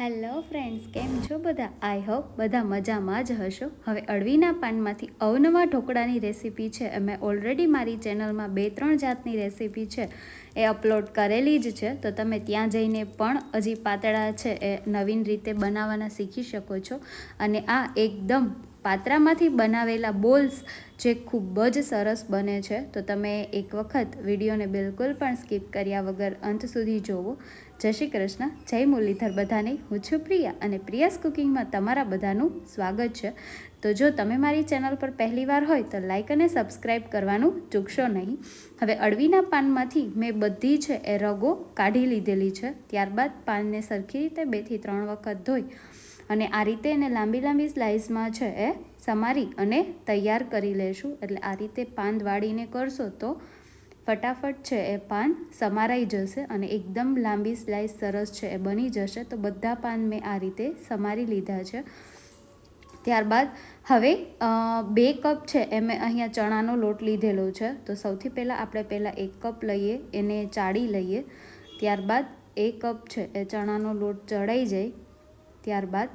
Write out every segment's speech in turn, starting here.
Hello friends કેમ છો બધા? આઈ હોપ બધા મજામાં જ હશો. હવે અળવીના પાનમાંથી અવનવા ઢોકળાની રેસીપી છે મેં ઓલરેડી મારી ચેનલમાં બે, ત્રણ જાતની રેસીપી છે એ અપલોડ કરેલી જ છે. તો તમે ત્યાં જઈને પણ હજી પાતળા છે એ નવીન રીતે બનાવવાના શીખી શકો છો. અને આ એકદમ પાત્રામાંથી બનાવેલા બોલ્સ જે ખૂબ જ સરસ બને છે. તો તમે એક વખત વિડીયોને બિલકુલ પણ સ્કીપ કર્યા વગર અંત સુધી જોવો. જય શ્રી કૃષ્ણ, જય મુરલીધર બધાને. હું છું પ્રિયા અને પ્રિયાસ કુકિંગમાં તમારા બધાનું સ્વાગત છે. તો જો તમે મારી ચેનલ પર પહેલીવાર હોય તો લાઇક અને સબસ્ક્રાઈબ કરવાનું ચૂકશો નહીં. હવે અળવીના પાનમાંથી મેં બધી છે એ રગો કાઢી લીધેલી છે. ત્યારબાદ પાનને સરખી રીતે બેથી ત્રણ વખત ધોઈ અને આ રીતે એને લાંબી લાંબી સ્લાઇસમાં છે એ સમારી અને તૈયાર કરી લેશું. એટલે આ રીતે પાન વાળીને કરશો તો ફટાફટ છે એ પાન સમારાઈ જશે અને એકદમ લાંબી સ્લાઇસ સરસ છે એ બની જશે. તો બધા પાન મેં આ રીતે સમારી લીધા છે. ત્યારબાદ હવે બે કપ છે એ મેં અહીંયા ચણાનો લોટ લીધેલો છે. તો સૌથી પહેલાં આપણે પહેલાં એક કપ લઈએ, એને ચાળી લઈએ. ત્યારબાદ એક કપ છે એ ચણાનો લોટ ચડાઈ જાય. ત્યારબાદ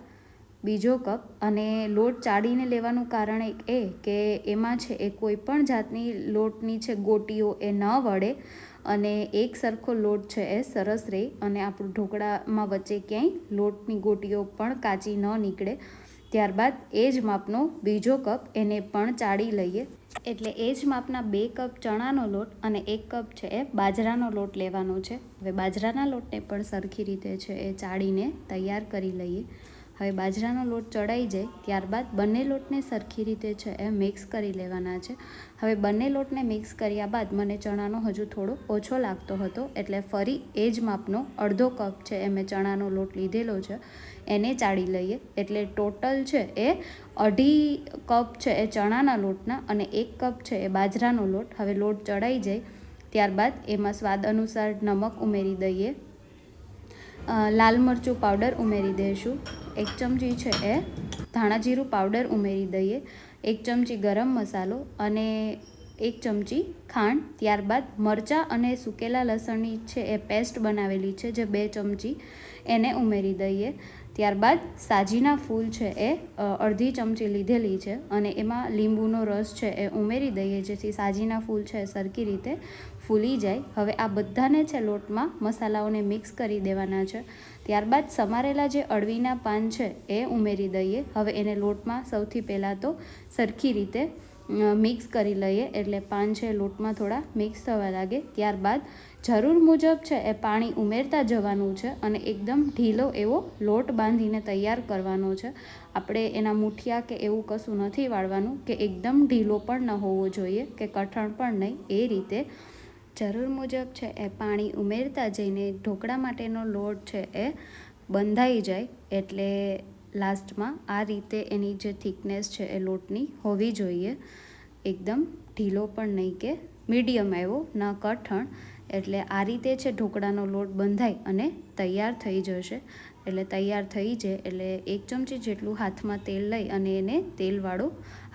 બીજો કપ અને લોટ ચાળીને લેવાનું કારણ એ કે એમાં છે એ કોઈ પણ જાતની લોટની છે ગોટીઓ એ ન વળે અને એક સરખો લોટ છે એ સરસ રહે અને આપણું ઢોકળામાં વચ્ચે ક્યાંય લોટની ગોટીઓ પણ કાચી ન નીકળે. ત્યારબાદ એ જ માપનો બીજો કપ એને પણ ચાળી લઈએ. એટલે એ જ માપના બે કપ ચણાનો લોટ અને એક કપ છે એ બાજરાનો લોટ લેવાનો છે. હવે બાજરાના લોટને પણ સરખી રીતે છે એ ચાળીને તૈયાર કરી લઈએ. હવે બાજરાનો લોટ ચડાઈ જાય ત્યારબાદ બંને લોટને સરખી રીતે છે એ મિક્સ કરી લેવાના છે. હવે બંને લોટને મિક્સ કર્યા બાદ મને ચણાનો હજુ થોડો ઓછો લાગતો હતો એટલે ફરી એ જ માપનો અડધો કપ છે એ મેં ચણાનો લોટ લીધેલો છે. એને ચાળી લઈએ એટલે ટોટલ છે એ અઢી કપ છે એ ચણાના લોટના અને એક કપ છે એ બાજરાનો લોટ. હવે લોટ ચડાઈ જાય ત્યારબાદ એમાં સ્વાદ અનુસાર નમક ઉમેરી દઈએ. લાલ મરચું પાવડર ઉમેરી દઈશું. એક ચમચી છે એ ધાણા જીરું પાવડર ઉમેરી દઈએ. એક ચમચી ગરમ મસાલો અને એક ચમચી ખાંડ. ત્યારબાદ મરચાં અને સૂકેલા લસણની છે એ પેસ્ટ બનાવેલી છે જે બે ચમચી એને ઉમેરી દઈએ. ત્યારબાદ સાજીના ફૂલ છે એ અડધી ચમચી લીધેલી છે અને એમાં લીંબુનો રસ છે એ ઉમેરી દઈએ જેથી સાજીના ફૂલ છે સરખી રીતે ફૂલી જાય. હવે આ બધાને છે લોટમાં મસાલાઓને મિક્સ કરી દેવાના છે. ત્યારબાદ સમારેલા જે અળવીના પાન છે એ ઉમેરી દઈએ. હવે એને લોટમાં સૌથી પહેલાં તો સરખી રીતે મિક્સ કરી લઈએ એટલે પાન છે લોટમાં થોડા મિક્સ થવા લાગે. ત્યારબાદ જરૂર મુજબ છે, એ પાણી ઉમેરતા જવાનું છે અને એકદમ ઢીલો એવો લોટ બાંધીને તૈયાર કરવાનો છે. આપણે એના મુઠિયા કે એવું કશું નથી વાળવાનું કે એકદમ ઢીલો પણ ન હોવો જોઈએ કે કઠણ પણ નહીં, એ રીતે જરૂર મુજબ છે, એ પાણી ઉમેરતા જઈને ઢોકળા માટેનો લોટ છે, એ બંધાઈ જાય એટલે લાસ્ટમાં આ રીતે એની જે થિકનેસ છે, એ લોટની હોવી જોઈએ. એકદમ ઢીલો પણ નહીં કે મીડિયમ એવો, ન કઠણ. એટલે આ રીતે છે ઢોકળાનો લોટ બંધાય અને તૈયાર થઈ જશે. એટલે તૈયાર થઈ જાય એટલે એક ચમચી જેટલું હાથમાં તેલ લઈ અને એને તેલવાળો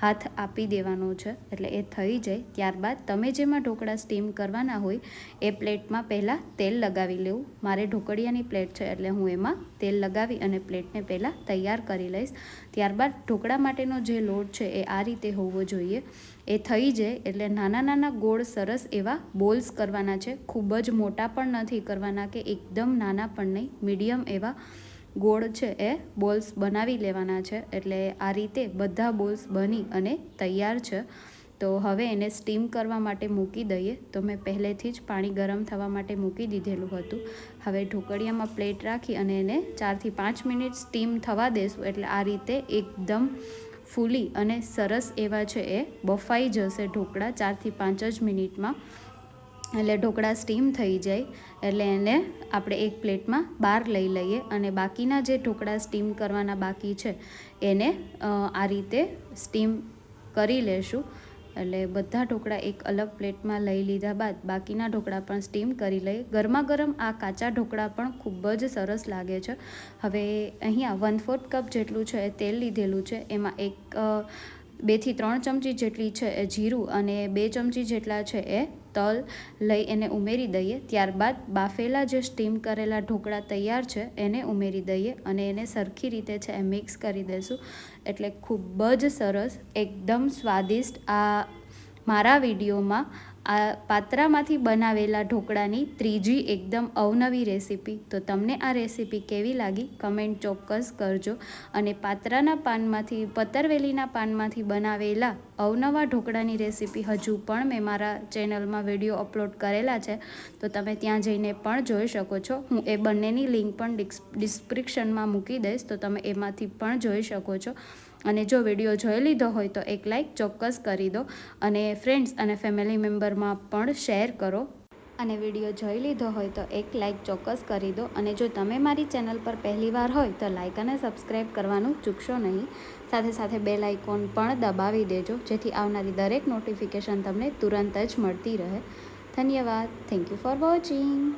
હાથ આપી દેવાનો છે, એટલે એ થઈ જાય. ત્યારબાદ તમે જેમાં ઢોકળા સ્ટીમ કરવાના હોય, એ પ્લેટમાં પહેલાં તેલ લગાવી લેવું. મારે ઢોકળિયાની પ્લેટ છે, એટલે હું એમાં તેલ લગાવી અને પ્લેટને પહેલાં તૈયાર કરી લઈશ. ત્યારબાદ ઢોકળા માટેનો જે લોટ છે, એ આ રીતે હોવો જોઈએ. એ થઈ જાય, એટલે નાના નાના ગોળ સરસ એવા બોલ્સ કરવાના છે. ખૂબ જ મોટા પણ નથી કરવાના કે એકદમ નાના પણ નહીં, મીડિયમ એવા ગોળ છે એ બોલ્સ બનાવી લેવાના છે. એટલે આ રીતે બધા બોલ્સ બની અને તૈયાર છે. તો હવે એને સ્ટીમ કરવા માટે મૂકી દઈએ. તો મેં પહેલેથી જ પાણી ગરમ થવા માટે મૂકી દીધેલું હતું. હવે ઢોકળિયામાં પ્લેટ રાખી અને એને ચારથી પાંચ મિનિટ સ્ટીમ થવા દેશું. એટલે આ રીતે એકદમ ફૂલી અને સરસ એવા છે એ બફાઈ જશે ઢોકળા ચારથી પાંચ જ મિનિટમાં. એટલે ઢોકળા સ્ટીમ થઈ જાય, એટલે એને આપણે એક પ્લેટમાં બહાર લઈ લઈએ અને બાકીના જે ઢોકળા સ્ટીમ કરવાના બાકી છે, એને આ રીતે સ્ટીમ કરી લેશું. એટલે બધા ઢોકળા એક અલગ પ્લેટમાં લઈ લીધા બાદ બાકીના ઢોકળા પણ સ્ટીમ કરી લઈએ. ગરમા ગરમ આ કાચા ઢોકળા પણ ખૂબ જ સરસ લાગે છે. હવે અહીંયા વન ફોર્થ કપ જેટલું છે એ તેલ લીધેલું છે, એમાં એક બેથી ત્રણ ચમચી જેટલી છે એ જીરું અને બે ચમચી જેટલા છે એ તલ લઈ એને ઉમેરી દઈએ. ત્યારબાદ બાફેલા જે સ્ટીમ કરેલા ઢોકળા તૈયાર છે, એને ઉમેરી દઈએ અને એને સરખી રીતે છે એ મિક્સ કરી દઈશું એટલે ખૂબ જ સરસ, એકદમ સ્વાદિષ્ટ આ મારા વિડીયોમાં આ પાત્રામાંથી બનાવેલા ઢોકળાની ત્રીજી એકદમ અવનવી રેસીપી. તો તમને આ રેસીપી કેવી લાગી? કમેન્ટ ચોક્કસ કરજો. અને પાત્રાના પાનમાંથી, પતરવેલીના પાનમાંથી બનાવેલા અવનવા ઢોકળાની રેસીપી હજુ પણ મેં મારા ચેનલમાં વીડિયો અપલોડ કરેલા છે. તો તમે ત્યાં જઈને પણ જોઈ શકો છો. હું એ બંનેની લિંક પણ ડિસ્ક ડિસ્ક્રિપ્શનમાં મૂકી દઈશ. તો તમે એમાંથી પણ જોઈ શકો છો. અને જો વીડિયો જોઈ લીધો હોય તો એક લાઇક ચોક્કસ કરી દો અને ફ્રેન્ડ્સ અને ફેમિલી મેમ્બરમાં પણ શેર કરો. અને વીડિયો જોઈ લીધો હોય તો એક લાઇક ચોક્કસ કરી દો અને જો તમે મારી ચેનલ પર પહેલીવાર હોય તો લાઇક અને સબસ્ક્રાઈબ કરવાનું ચૂકશો નહીં. સાથે સાથે બે આઇકોન પણ દબાવી દેજો, જેથી આવનારી દરેક નોટિફિકેશન તમને તુરંત જ મળતી રહે. ધન્યવાદ. Thank you for watching